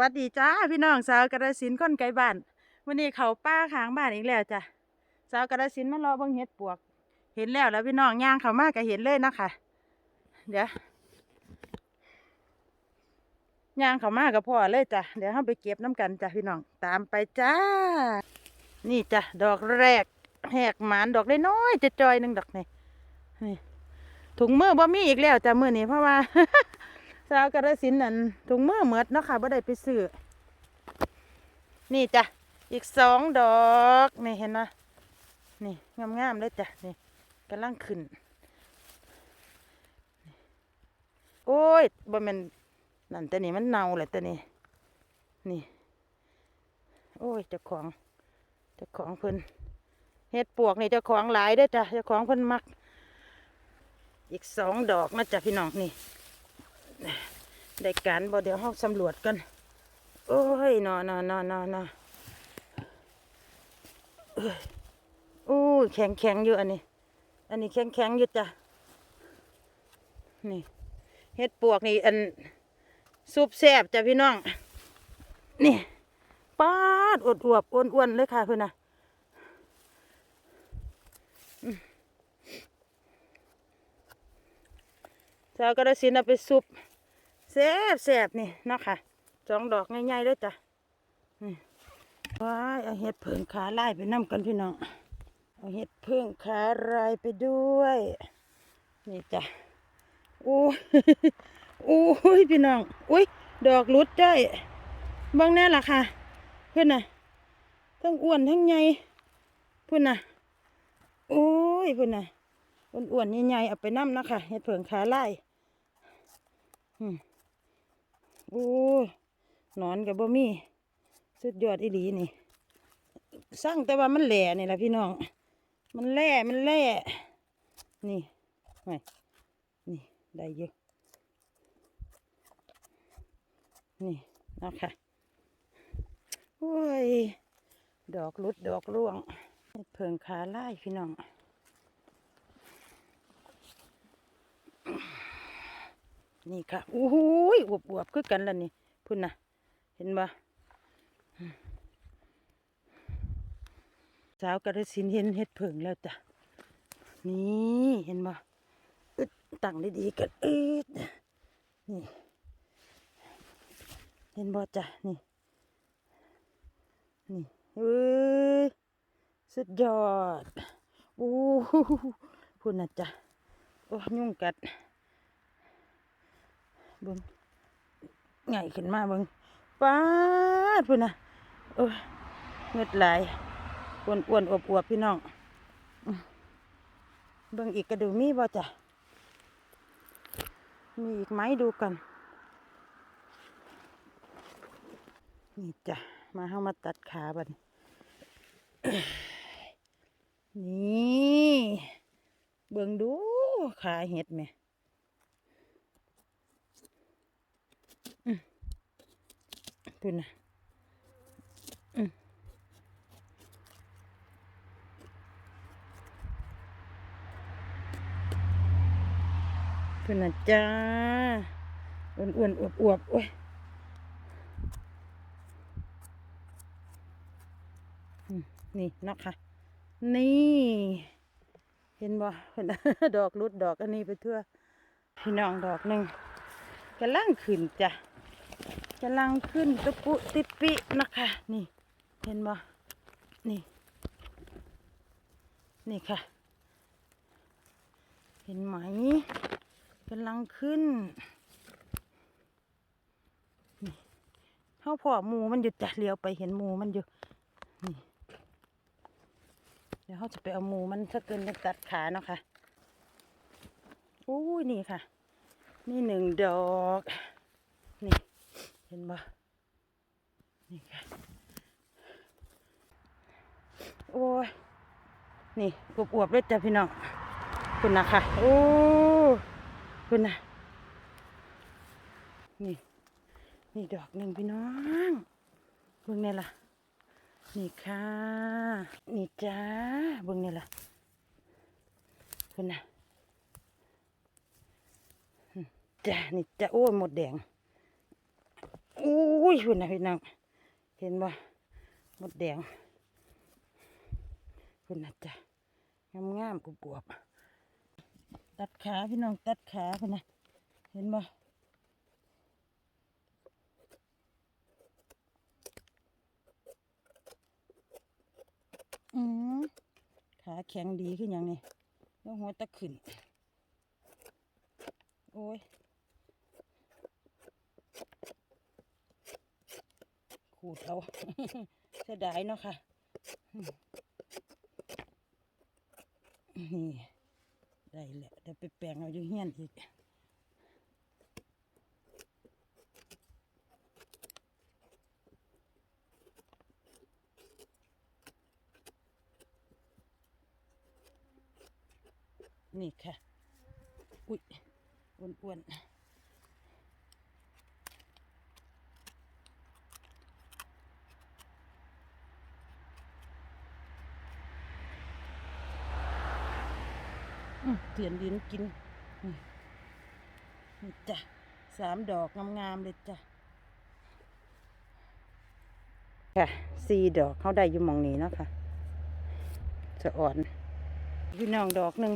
วัสดีจ้าพี่น้องสาวกระสินธุ์คนไกลบ้านวันนี้เขาป้าขางบ้านอีกแล้วจ้ะสาวกระสินมารอเบิ่งเห็ดปวก เห็นแล้วแล้วพี่น้องย่างเขามากก็เห็นเลยนะคะเดี๋ยวย่างเขามากกับพ่อเลยจ้ะเดี๋ยวเราไปเก็บน้ำกันจ้ะพี่น้องตามไปจ้า นี่จ้ะดอกแรกแหกหมานดอกน้อยจะจอยหนึ่งดอกนี่นี่ถุงมือบ่มีอีกแล้วจ้ะมือนี้เพราะว่า สาวกระสินนั่นถุงมือเหมือดเนาะค่ะบ่ได้ไปซื้อนี่จ้ะอีกสองดอกนี่เห็นไหมนี่งามๆเลยจ้ะนี่กำลังขึ้นโอ้ยบ่แม่นนั่นแต่นี่มันเน่าแหละแต่นี่นี่ โอ้ยเจ้าของเจ้าของเพิ่นเฮ็ดปวกนี่เจ้าของหลายเด้จ้ะเจ้าของเพิ่นมัก อีกสองดอกนะจ้ะพี่น้องนี่ ได้การบ่เดี๋ยวห้องสำรวจกัน โอ้ยนอนอนอนอนอโอ้ยแข็งแข็งอยู่อันนี้ อันนี้แข็งแข็งอยู่จ้ะ นี่เฮ็ดปวกนี่อันซุปแซบจ้ะพี่น้อง นี่ป้าดอดอวบอ้วนอ้วนๆเลยค่ะเพื่อนน่ะอืมสาวกระสินเอาไปซุป แซ่บแซ่บนี่เนาะค่ะสองดอกง่ายๆเลยจ้ะว้ายเอาเห็ดเพิ่งขาไลายไปนํกันพี่น้องเอาเห็ดเพิ่งขาลายไปด้วย นี่จ้ะโอ้ยโอ้ยพี่น้องอุ้ยดอกหลุดจ้อยบางแน่ล่ะค่ะ เพื่อนน่ะทั้งอ้วนทั้งใหญ่เพื่อนน่ะโอ้ยเพื่อนน่ะอ้วนๆใหญ่ๆเอาไปนํนะคะเห็ดเพิ่งขาไลายอืม โอ้ยนอนกับบ่มีสุดยอดอีหลีนี่สร้างแต่ว่ามันแหล่นี่แหละพี่น้อง มันแหล่มันแหล่นี่ไม่นี่ได้เยอะนี่นะคะโอ้ย ดอกรุดดอกร่วงเพิงขาไล่พี่น้อง นี่ค่ะอู้หูยอวบอวบๆคือกันแล้วนี่พุ่นนะเห็นบ่อืมสาวกระสินเห็นเห็ดเผิงแล้วจ้ะนี่เห็นบ่อึดตั้งดีๆกันอึดนี่เห็นบ่จ้ะนี่นี่เอ้ยสุดยอดอู้หูพุ่นนะจ้ะโอ้ยุ่งกัด เบิ้งใหญ่ขึ้นมาเบิ้งป้าดพุ่นนะโอ้ยเงือดไหลายอ้วนอ้วนอวบอวบพี่น้องอื้อเบิ้งอีกกระดูมีบ่จ้ะมีอีกไหมดูกันนี่จ้ะมาเข้ามาตัดขาบัดนนี่ เบิ่งดูขาเห็ดแหม พุ่นนะอืมพุ่นนะจ้าอ้วนอ้วนๆอวบอวบๆโอ้ยนี่นาะค่ะ นี่ เห็นบ่เพิ่นดอกรุดดอกอันนี้ไปทั่วพี่น้องดอกหนึ่งกำลังขึ้นจ้ะ กำลังขึ้นตะปุติปินะคะ นี่เห็นบ่นี่ นี่ค่ะ เห็นไหมกำลังขึ้นนี่เขาพอหมูมันอยู่จ้ะเลี้ยวไปเห็นหมูมันอยู่นี่เดี๋ยวเขาจะไปเอาหมูมันถ้าเกินจะตัดขาเนาะค่ะโอ้ยนี่ค่ะ นี่หนึ่งดอก ห็นบ่นี่ค่ะโอ้ย นี่อวบๆเลยจ้ะพี่น้องคุณนะค่ะ โอ้คุณนะนี่ นี่ดอกหนึ่งพี่น้องเบิ่งเนี่ยล่ะ นี่ค่ะ นี่จ้าเบิ่งเนี่ยล่ะคุณนะจ้านี่จ้าโอ้ยหมดแดง อุ้ยคุณนะพี่น้องเห็นบ่มดแดงคุณนะจ้ะงามงามๆกบวบตัดขาพี่น้องตัดขาคุณนะเห็นบ่อืมขาแข็งดีขึ้นยังนี่แล้วหัวตะขึ้น โอ้ย ขูดเอาเสียดายเนาะค่ะ นี่ ได้แหละเดี๋ยวไปแปลงเอาอยู่เฮียนอีกนี่ค่ะ อุ๊ยอ้วนๆ เถียนดินกินนี่นี่จ้ะสามดอกงามๆเลยจ้ะค่ะสี่ดอกเขาได้อยู่มองนี้เนาะค่ะสะอ่อนพี่น้องดอกหนึ่ง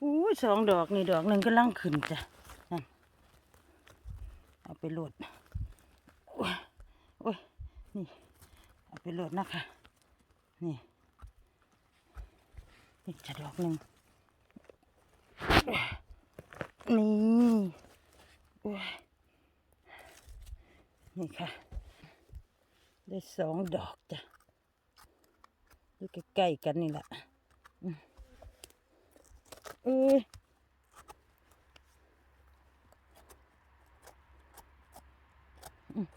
อู้สองดอกนี่ดอกหนึ่งก็ลังขึ้นจ้ะนั่นเอาไปโหลดโอ้ยโอ้ยนี่เอาไปโหลดนะคะนี่นี่จะดอกหนึ่ง นี่โอ้ยนี่ค่ะ ได้สองดอกจ้ะอยู่ใกล้ๆกันนี่แหละเอ้ยอืม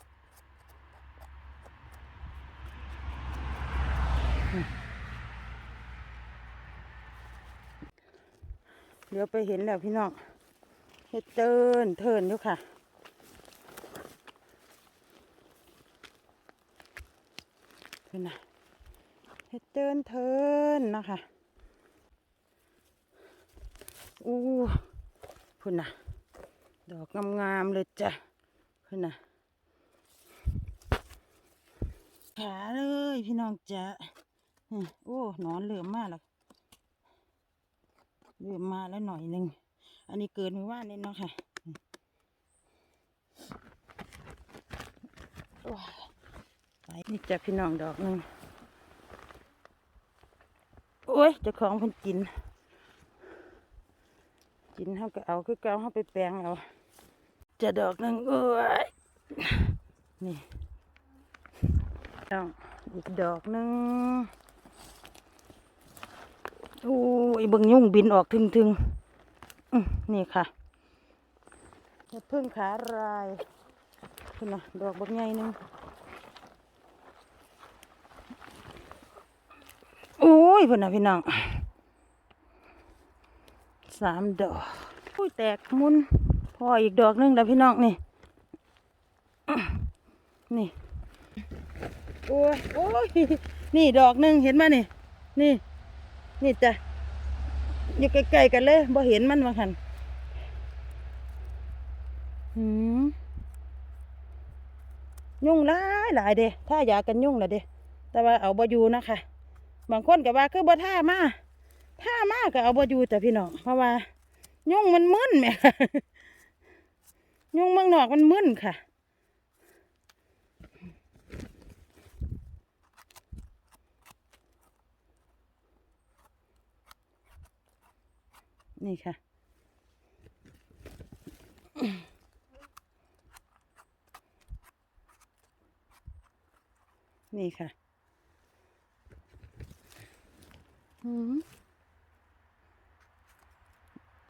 อืม เดี๋ยวไปเห็นแล้วพี่น้องเฮ็ดเตินเทินอยู่ค่ะพุ่นนะเฮ็ดเดินเทินนะคะอู้พุ่นนะดอกงามๆเลยจ้ะพุ่นนะขาเลยพี่น้องจ้ะโอ้หนอนเหลือมมากแล้ว เหลือมมาแล้วหน่อยหนึ่ง อันนี้เกินมือว่านนี่เนาะค่ะไปนี่จะพี่น้องดอกหนึ่งโอ้ยจะของเพิ่นกิน กินเขาก็เอาคือเก่าเขาไปแปลงเอาจะดอกหนึ่งโอ้ยนี่ต้องอีกดอกหนึ่ง โอ้ยเบิ่งยุ่งบินออกทึงทึงนี่ค่ะเห็ดพึ่งขาลายคุณนะดอกบักใหญ่นึงโอ้ยพุ่นนะพี่น้องสามดอกอุ้ยแตกมุนพออีกดอกหนึงแล้วพี่น้องนี่นี่โอ้ยโอ้ยนี่ดอกหนึงเห็นไหมนี่นี่ นี่จ้ะอยู่ใกล้ๆกันเลยบ่เห็นมันบาหันหืมยุ่งหลายหลายเด้ถ้าอยากกันยุ่งละเด้แต่ว่าเอาบ่อยู่นะคะบางคนก็ว่าคือบ่ท่ามาท่ามาก็เอาบ่อยู่แต่พี่น้องเพราะว่า ยุ่งมันมึนแหม่ยุ่งเมืองนอกมันมึนค่ะ นี่ค่ะ นี่ค่ะอืม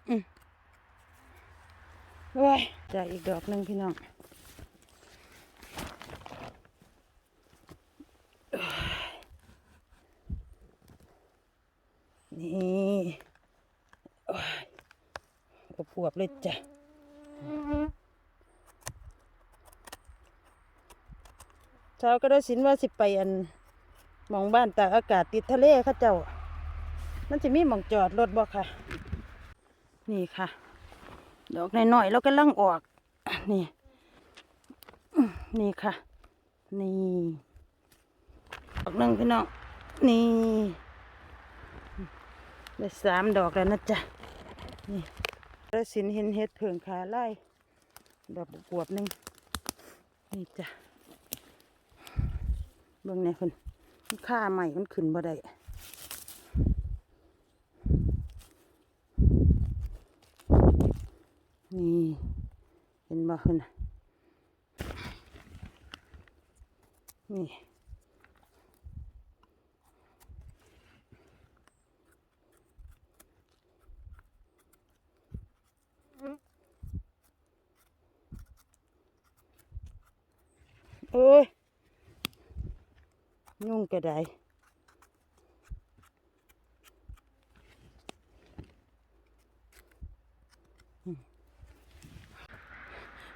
อืมโอ้ยจ่ายอีกดอกหนึ่งพี่น้องนี่โอ้ยอบอ วบเลยจ้ะเช้าก็ได้สินว่าสิไปอันมองบ้านตากอากาศติดทะเลเข้าเจ้ามันจะมีหมองจอดรถบ่ค่ะ นี่ค่ะ ดอกน้อยๆแล้วก็ลังออก นี่ นี่ค่ะ นี่ดอกนึ่งพี่น้อง นี่ได้สามดอกแล้วนะจ๊ะ นี่ แล้วสินเห็นเห็ดเผิงขาไล่ดอกบวบหนึ่งนี่จ้ะเบิ่งเนี่ยคุณค่าใหม่มันขึ้นบ่ได้นี่เห็นบ่คน่ะนี่ โอ้ยยุ่งกระได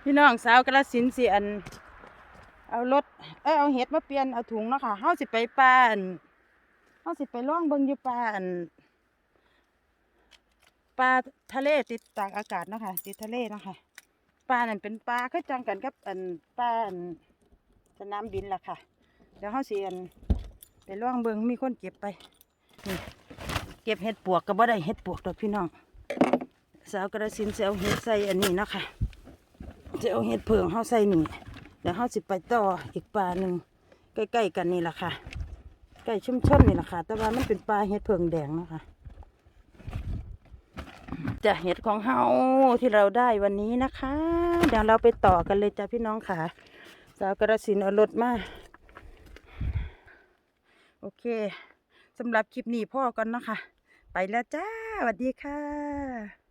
พี่น้องสาวกระสินสิอัน เอารถเอยเอาเห็ดมาเปลี่ยนเอาถุงเนาะค่ะเฮาสิไปป่านเฮาสิไปล่องเบิ่งอยู่ป่านปลาทะเลติดตากอากาศเนาะค่ะติดทะเลเนาะค่ะปลานั่นเป็นปลาคือจังกันกับอันปลาอัน สนามบินล่ะค่ะ เดี๋ยวเขาเสียนไปล่องเบิงมีคนเก็บไปนี่เก็บเห็ดปวกก็บ่ได้เห็ดปวกดอกพี่น้องสาวกระสินธุ์สิเอาเห็ดใส่อันนี้นะคะจะเอาเห็ดเผิงเขาใส่นี่เดี๋ยวเขาสิไปต่ออีกปลาหนึ่งใกล้ๆกันนี่ล่ะค่ะใกล้ชุ่มชนนี่ล่ะค่ะ แต่ว่ามันเป็นปลาเห็ดเผิงแดงนะคะจะเห็ดของเฮาที่เราได้วันนี้นะคะ เดี๋ยวเราไปต่อกันเลยจ้ะพี่น้องค่ะาวกระสินเอารถมา โอเคสำหรับคลิปนี้พ่อกันเนาะคะไปแล้วจ้าสวัสดีค่ะ